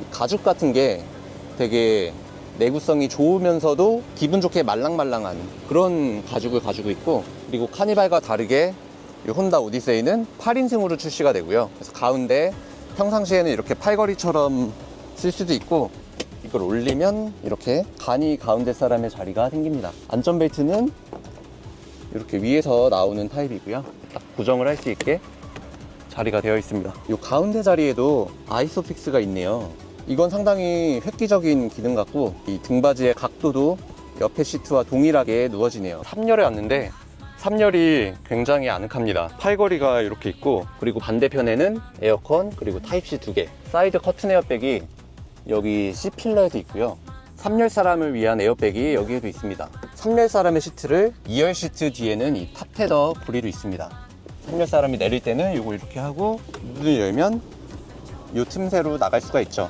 이 가죽 같은 게 되게 내구성이 좋으면서도 기분 좋게 말랑말랑한 그런 가죽을 가지고 있고 그리고 카니발과 다르게 이 혼다 오디세이는 8인승으로 출시가 되고요. 그래서 가운데 평상시에는 이렇게 팔걸이처럼 쓸 수도 있고 이걸 올리면 이렇게 간이 가운데 사람의 자리가 생깁니다. 안전벨트는 이렇게 위에서 나오는 타입이고요. 딱 고정을 할 수 있게 자리가 되어 있습니다. 이 가운데 자리에도 아이소픽스가 있네요. 이건 상당히 획기적인 기능 같고 이 등받이의 각도도 옆에 시트와 동일하게 누워지네요. 3열에 왔는데 3열이 굉장히 아늑합니다. 팔걸이가 이렇게 있고 그리고 반대편에는 에어컨 그리고 타입C 두 개. 사이드 커튼 에어백이 여기 C필러에도 있고요. 3열 사람을 위한 에어백이 여기에도 있습니다. 3열 사람의 시트를 2열 시트 뒤에는 이 탑테더 고리도 있습니다. 3열 사람이 내릴 때는 이거 이렇게 하고 문을 열면 이 틈새로 나갈 수가 있죠.